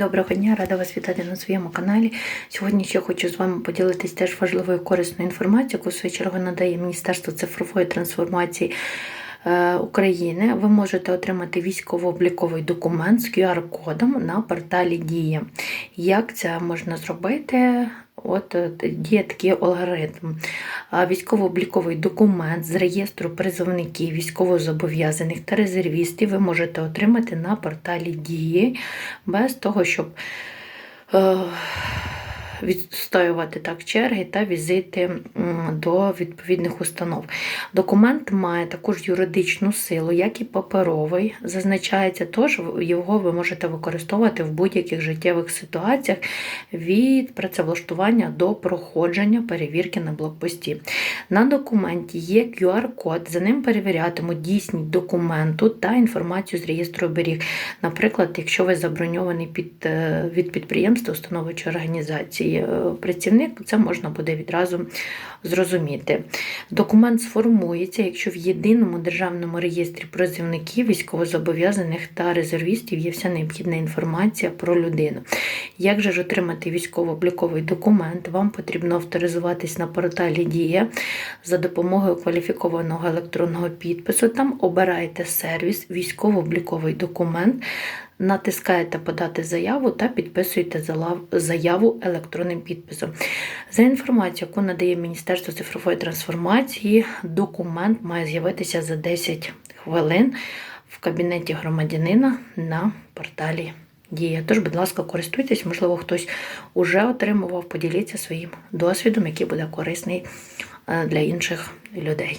Доброго дня, рада вас вітати на своєму каналі. Сьогодні ще хочу з вами поділитися теж важливою корисною інформацією, яку в свою чергу надає Міністерство цифрової трансформації України. Ви можете отримати військово-обліковий документ з QR-кодом на порталі Дія. Як це можна зробити? От е, діє такий алгоритм. Військово-обліковий документ з реєстру призовників, військовозобов'язаних та резервістів ви можете отримати на порталі Дії без того, щоб е, відстоювати так черги та візити до відповідних установ. Документ має також юридичну силу, як і паперовий. Зазначається, тож його ви можете використовувати в будь-яких життєвих ситуаціях від працевлаштування до проходження перевірки на блокпості. На документі є QR-код, за ним перевірятимуть дійсність документу та інформацію з реєстру оберіг. Наприклад, якщо ви заброньований під, е, від підприємства, установи чи організації е, працівник, це можна буде відразу зрозуміти. Документ сформується, якщо в єдиному державному реєстрі призовників, військовозобов'язаних та резервістів є вся необхідна інформація про людину. Як же ж отримати військово-обліковий документ? Вам потрібно авторизуватись на порталі Дія за допомогою кваліфікованого електронного підпису. Там обираєте сервіс військово-обліковий документ. Натискаєте подати заяву та підписуєте заяву електронним підписом. За інформацією, яку надає Міністерство цифрової трансформації, документ має з'явитися за 10 хвилин в кабінеті громадянина на порталі Дія. Тож, будь ласка, користуйтесь, можливо, хтось уже отримував, поділіться своїм досвідом, який буде корисний е, для інших людей.